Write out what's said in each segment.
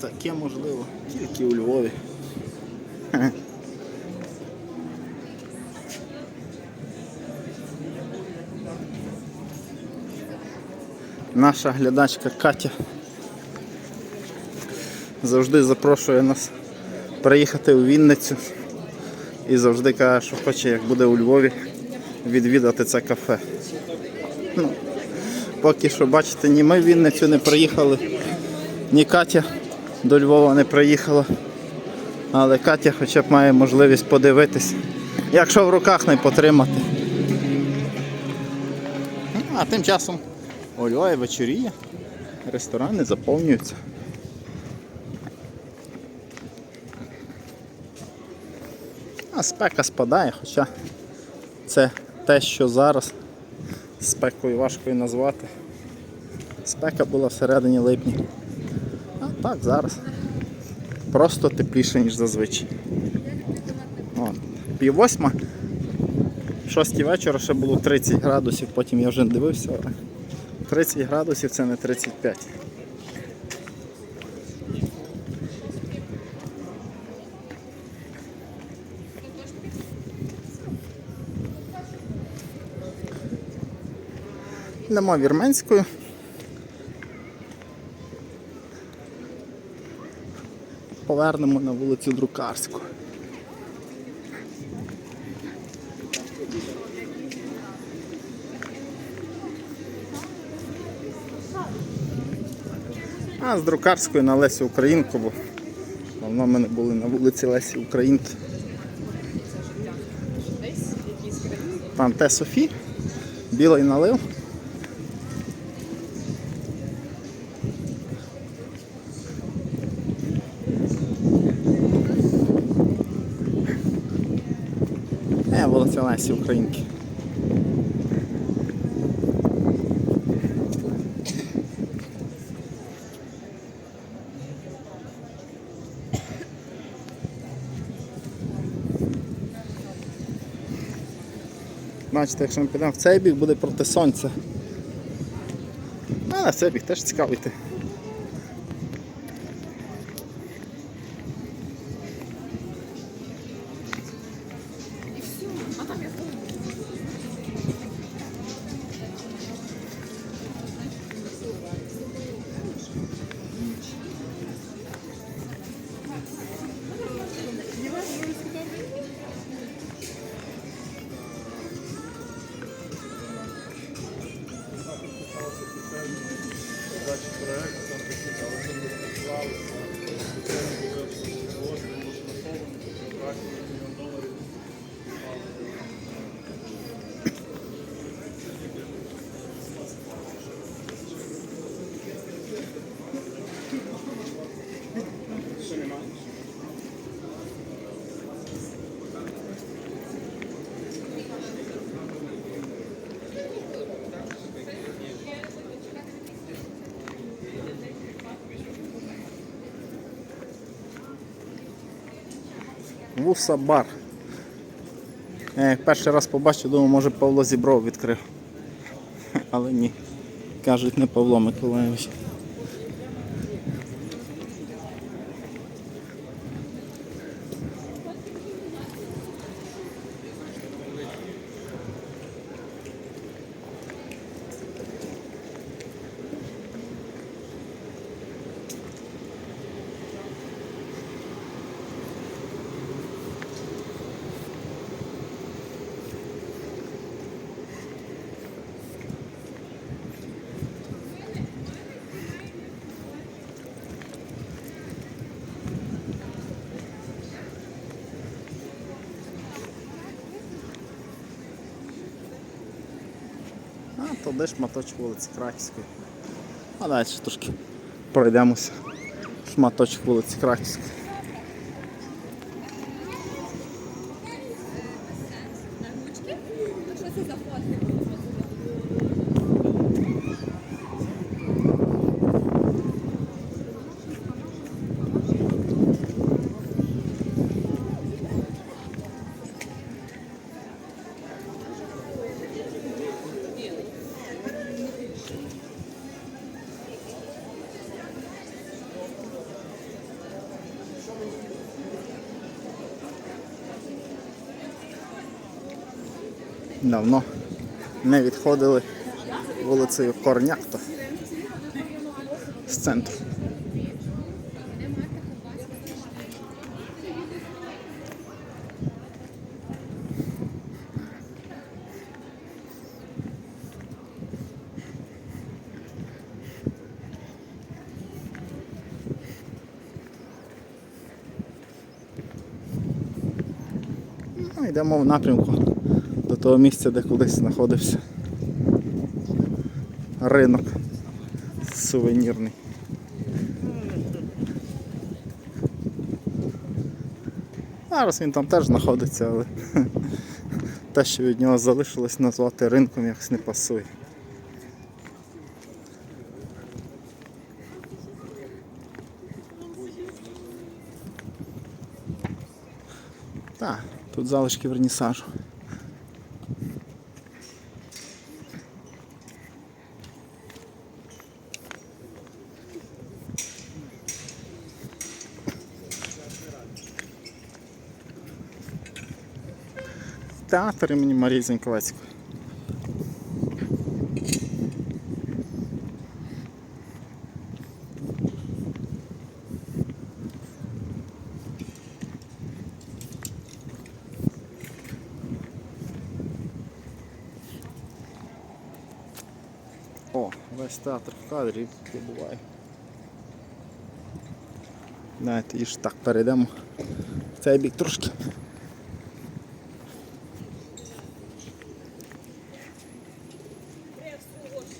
Таке можливо, тільки у Львові. Наша глядачка Катя завжди запрошує нас приїхати у Вінницю і завжди каже, що хоче, як буде у Львові, відвідати це кафе. Ну, поки що, бачите, ні ми в Вінницю не приїхали, ні Катя до Львова не приїхала. Але Катя хоча б має можливість подивитись, якщо в руках не потримати. А тим часом Львові вечоріє, ресторани заповнюються. А спека спадає, хоча це те, що зараз спекою важко і назвати. Спека була всередині липня. А так зараз. Просто тепліше, ніж зазвичай. От. Пів восьма. Шостій вечора ще було 30 градусів, потім я вже дивився, 30 градусів це не 35. Йдемо вірменською. Повернемо на вулицю Друкарську. А з Друкарської на Лесі Українку, бо давно ми не були на вулиці Лесі Українки. Там те Софі, білий налив. Вулиця Лесі Українки. Бачите, якщо ми підемо в цей бік, буде проти сонця. А на цей бік теж цікаво йти. Вуса бар. Я як перший раз побачив, думав, може Павло Зібров відкрив. Але ні. Кажуть, не Павло Миколаївич. А де шматочок вулиці Краківської. А далі трошки пройдемося. Шматочок вулиці Краківської. Давно не відходили вулицею Корнякто з центру. Ну, йдемо в напрямку того місця, де колись знаходився ринок сувенірний. Зараз він там теж знаходиться, але те, що від нього залишилось назвати ринком, якось не пасує. Так, тут залишки вернісажу. Театр імені Марії Заньковецької. О, весь театр в кадрі побуває. Давайте і ж так перейдемо в цей бік трошки.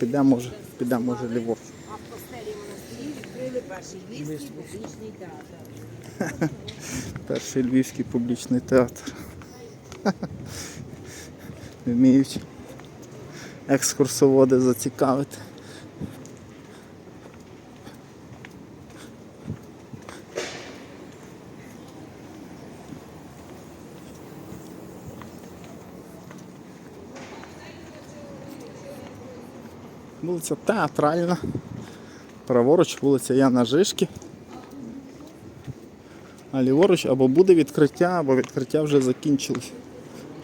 Підемо може, підемо може ліворуч. А в постелі монастирі відкрили перший львівський публічний театр. Перший львівський публічний театр. Вміють екскурсоводи зацікавити. Вулиця Театральна. Праворуч вулиця Яна Жишки. А ліворуч або буде відкриття, або відкриття вже закінчилось.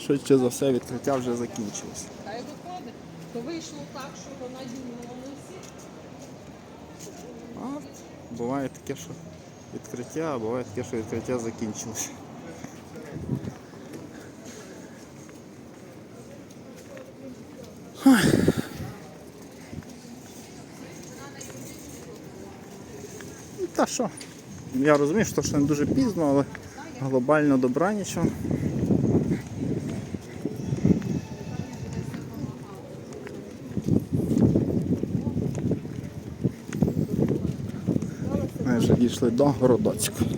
Швидше за все, відкриття вже закінчилось. Хай виходить. То вийшло так, що вона юнулася. А буває таке, що відкриття, а буває таке, що відкриття закінчилось. Та що? Я розумію, що ще не дуже пізно, але глобально добра нічого. Ми вже дійшли до Городоцького.